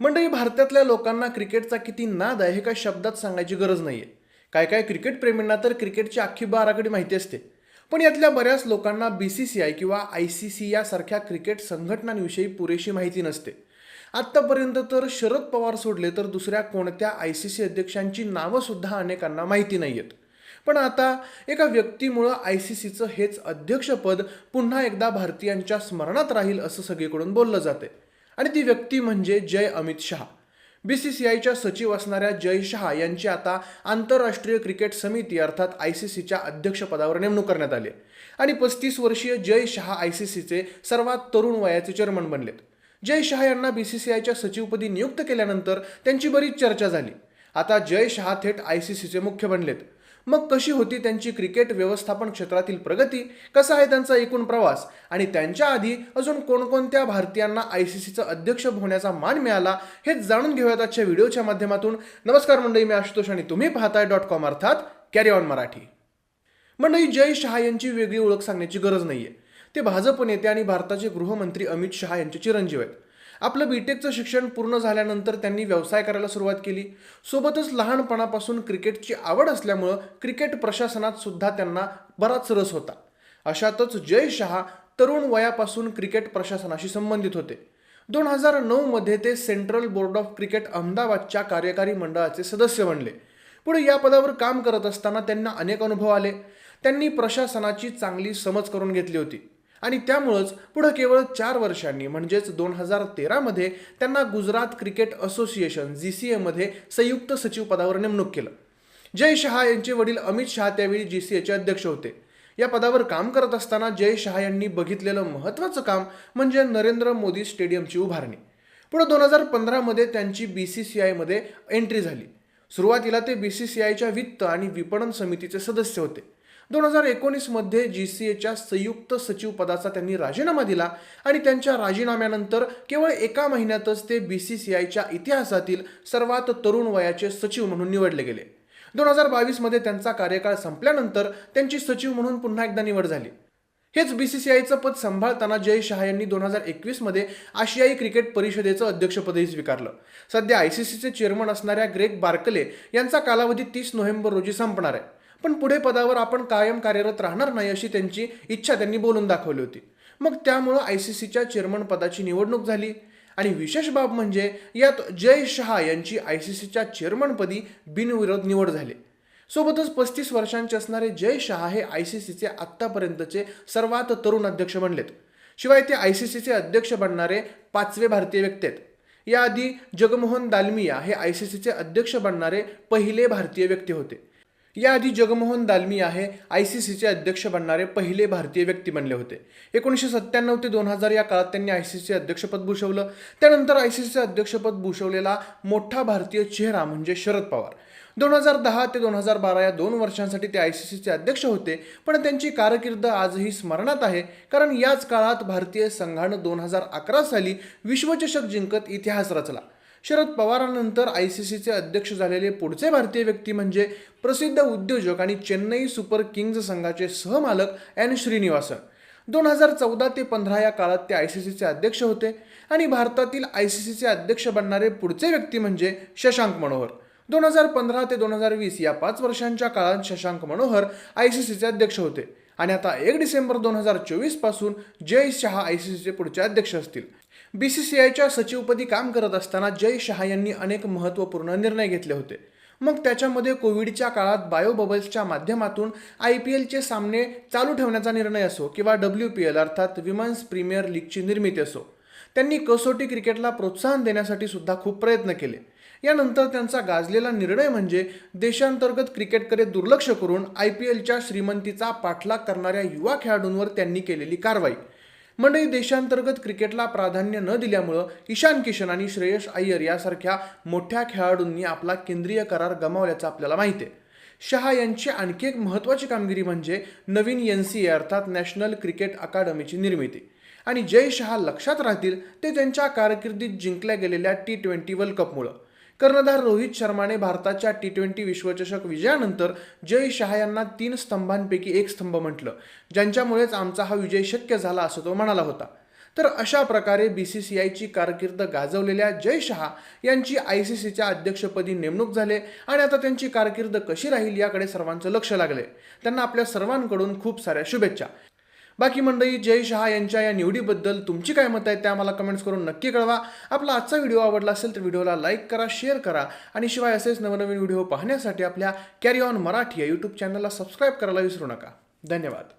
मंडळी भारतातल्या लोकांना क्रिकेटचा किती नाद आहे हे काही शब्दात सांगायची गरज नाही आहे काय काय क्रिकेटप्रेमींना तर क्रिकेटची अख्खी बाराखडी माहिती असते. पण यातल्या बऱ्याच लोकांना बी सी सी आय किंवा आय सी सी यासारख्या क्रिकेट संघटनांविषयी पुरेशी माहिती नसते. आत्तापर्यंत तर शरद पवार सोडले तर दुसऱ्या कोणत्या आय सी सी अध्यक्षांची नावंसुद्धा अनेकांना माहिती नाही आहेत पण आता एका व्यक्तीमुळं आय सी सीचं हेच अध्यक्षपद पुन्हा एकदा भारतीयांच्या स्मरणात राहील असं सगळीकडून बोललं जाते आणि ती व्यक्ती म्हणजे Jay Amit Shah. B C C आयच्या सचिव असणाऱ्या जय शहा यांची आता आंतरराष्ट्रीय क्रिकेट समिती अर्थात आय सी सीच्या अध्यक्षपदावर नेमणूक करण्यात आली आणि पस्तीस वर्षीय जय शहा आय सी सीचे सर्वात तरुण वयाचे चेअरमन बनलेत. जय शहा यांना बी सी सी आयच्या सचिवपदी नियुक्त केल्यानंतर त्यांची बरीच चर्चा झाली. आता जय शहा थेट आय सी सीचे मुख्य बनलेत. मग कशी होती त्यांची क्रिकेट व्यवस्थापन क्षेत्रातील प्रगती? कसा आहे त्यांचा एकूण प्रवास? आणि त्यांच्या आधी अजून कोणकोणत्या भारतीयांना आय सी सीचं अध्यक्ष होण्याचा मान मिळाला? हे जाणून घेऊयात आजच्या व्हिडिओच्या माध्यमातून. नमस्कार मंडळी मी आशुतोष आणि तुम्ही पाहताय डॉट कॉम अर्थात कॅरी ऑन मराठी. मंडळी जय शहा यांची वेगळी ओळख सांगण्याची गरज नाहीये. ते भाजप नेते आणि भारताचे गृहमंत्री अमित शहा यांचे चिरंजीव आहेत. आपलं बीटेकचं शिक्षण पूर्ण झाल्यानंतर त्यांनी व्यवसाय करायला सुरुवात केली. सोबतच लहानपणापासून क्रिकेटची आवड असल्यामुळं क्रिकेट प्रशासनात सुद्धा त्यांना बराच रस होता. अशातच जय शहा तरुण वयापासून क्रिकेट प्रशासनाशी संबंधित होते. दोन हजार नऊमध्ये ते सेंट्रल बोर्ड ऑफ क्रिकेट अहमदाबादच्या कार्यकारी मंडळाचे सदस्य बनले. पुढे या पदावर काम करत असताना त्यांना अनेक अनुभव आले. त्यांनी प्रशासनाची चांगली समज करून घेतली होती. आणि त्यामुळंच पुढं केवळ चार वर्षांनी म्हणजेच दोन हजार तेरामध्ये त्यांना Gujarat cricket association G C एमध्ये संयुक्त सचिव पदावर नेमणूक केलं. जय शहा यांचे वडील अमित शहा त्यावेळी जी सी एचे अध्यक्ष होते. या पदावर काम करत असताना जय शहा यांनी बघितलेलं महत्त्वाचं काम म्हणजे नरेंद्र मोदी स्टेडियमची उभारणी. पुढे दोन हजार पंधरामध्ये त्यांची बी सी सी आयमध्ये एंट्री झाली. सुरुवातीला ते बी सी सी आयच्या वित्त आणि विपणन समितीचे सदस्य होते. दोन हजार एकोणीसमध्ये जी सी एच्या संयुक्त सचिव पदाचा त्यांनी राजीनामा दिला आणि त्यांच्या राजीनाम्यानंतर केवळ एका महिन्यातच ते बी सी सी आयच्या इतिहासातील सर्वात तरुण वयाचे सचिव म्हणून निवडले गेले. दोन हजार बावीसमध्ये त्यांचा कार्यकाळ संपल्यानंतर त्यांची सचिव म्हणून पुन्हा एकदा निवड झाली. हेच बी सी सी आयचं पद सांभाळताना जय शहा यांनी दोन हजार एकवीसमध्ये आशियाई क्रिकेट परिषदेचं अध्यक्षपदही स्वीकारलं. सध्या आय सी सीचे चेअरमन असणाऱ्या ग्रेग बार्कले यांचा कालावधी तीस नोव्हेंबर रोजी संपणार आहे. पण पुढे पदावर आपण कायम कार्यरत राहणार नाही अशी त्यांची इच्छा त्यांनी बोलून दाखवली होती. मग त्यामुळं आय सी सीच्या चेअरमन पदाची निवडणूक झाली. आणि विशेष बाब म्हणजे यात जय शहा यांची आय सी सीच्या चेअरमनपदी बिनविरोध निवड झाली. सोबतच पस्तीस वर्षांचे असणारे जय शहा हे आय सी सीचे आत्तापर्यंतचे सर्वात तरुण अध्यक्ष बनलेत. शिवाय ते आय सी सीचे अध्यक्ष बनणारे पाचवे भारतीय व्यक्ती आहेत. याआधी जगमोहन दालमिया हे आय सी सीचे अध्यक्ष बनणारे पहिले भारतीय व्यक्ती होते. याआधी जगमोहन दालमी आहे आय सी सीचे अध्यक्ष बनणारे पहिले भारतीय व्यक्ती बनले होते. एकोणीसशे सत्त्याण्णव ते दोन हजार या काळात त्यांनी आय सी सीचे अध्यक्षपद भूषवलं. त्यानंतर आय सी सीचे अध्यक्षपद भूषवलेला मोठा भारतीय चेहरा म्हणजे शरद पवार. दोन हजार दहा ते दोन हजार बारा या दोन वर्षांसाठी ते आय सी सीचे अध्यक्ष होते पण त्यांची कारकीर्द आजही स्मरणात आहे कारण याच काळात भारतीय संघानं दोन हजार अकरा साली विश्वचषक जिंकत इतिहास रचला. शरद पवारांनंतर आय सी सीचे अध्यक्ष झालेले पुढचे भारतीय व्यक्ती म्हणजे प्रसिद्ध उद्योजक आणि चेन्नई सुपर किंग्ज संघाचे सहमालक एन श्रीनिवासन. दोन हजार चौदा ते पंधरा या काळात ते आय सी सीचे अध्यक्ष होते आणि भारतातील आय सी सीचे अध्यक्ष बनणारे पुढचे व्यक्ती म्हणजे शशांक मनोहर. दोन हजार पंधरा ते दोन हजार वीस या पाच वर्षांच्या काळात शशांक मनोहर आय सी सीचे अध्यक्ष होते. आणि आता एक डिसेंबर दोन हजार चोवीसपासून जय शहा आय सी सीचे पुढचे अध्यक्ष असतील. बी सी सी आयच्या सचिवपदी काम करत असताना जय शहा यांनी अनेक महत्त्वपूर्ण निर्णय घेतले होते. मग त्याच्यामध्ये कोविडच्या काळात बायो बबल्सच्या माध्यमातून आय पी एलचे सामने चालू ठेवण्याचा निर्णय असो किंवा डब्ल्यू पी एल अर्थात विमेन्स प्रीमियर लीगची निर्मिती असो त्यांनी कसोटी क्रिकेटला प्रोत्साहन देण्यासाठी सुद्धा खूप प्रयत्न केले. यानंतर त्यांचा गाजलेला निर्णय म्हणजे देशांतर्गत क्रिकेटकडे दुर्लक्ष करून आय पी एलच्या श्रीमंतीचा पाठलाग करणाऱ्या युवा खेळाडूंवर त्यांनी केलेली कारवाई. मंडळी देशांतर्गत क्रिकेटला प्राधान्य न दिल्यामुळं ईशान किशन आणि श्रेयस अय्यर यासारख्या मोठ्या खेळाडूंनी आपला केंद्रीय करार गमावल्याचं आपल्याला माहिती आहे. शहा यांची आणखी एक महत्त्वाची कामगिरी म्हणजे नवीन एन सी ए अर्थात नॅशनल क्रिकेट अकादमीची निर्मिती. आणि जय शहा लक्षात राहतील ते त्यांच्या कारकिर्दीत जिंकल्या गेलेल्या टी ट्वेंटी वर्ल्ड कपमुळं. कर्णधार रोहित शर्माने भारताच्या टी ट्वेंटी विश्वचषक विजयानंतर जय शहा यांना तीन स्तंभांपैकी एक स्तंभ म्हटलं ज्यांच्यामुळेच आमचा हा विजय शक्य झाला असं तो म्हणाला होता. तर अशा प्रकारे बी सी सी आयची कारकीर्द गाजवलेल्या जय शहा यांची आय सी सीच्या अध्यक्षपदी नेमणूक झाले आणि आता त्यांची कारकीर्द कशी राहील याकडे सर्वांचं लक्ष लागले. त्यांना आपल्या सर्वांकडून खूप साऱ्या शुभेच्छा. बाकी मंडळी जय शहा यांच्या या निवडीबद्दल तुमची काय मत आहे त्या मला कमेंट्स करून नक्की कळवा. आपला आजचा व्हिडिओ आवडला असेल तर व्हिडिओला लाईक करा शेअर करा आणि शिवाय असेच नवनवीन व्हिडिओ पाहण्यासाठी आपल्या कॅरी ऑन मराठी या यूट्यूब चॅनलला सबस्क्राईब करायला विसरू नका. धन्यवाद.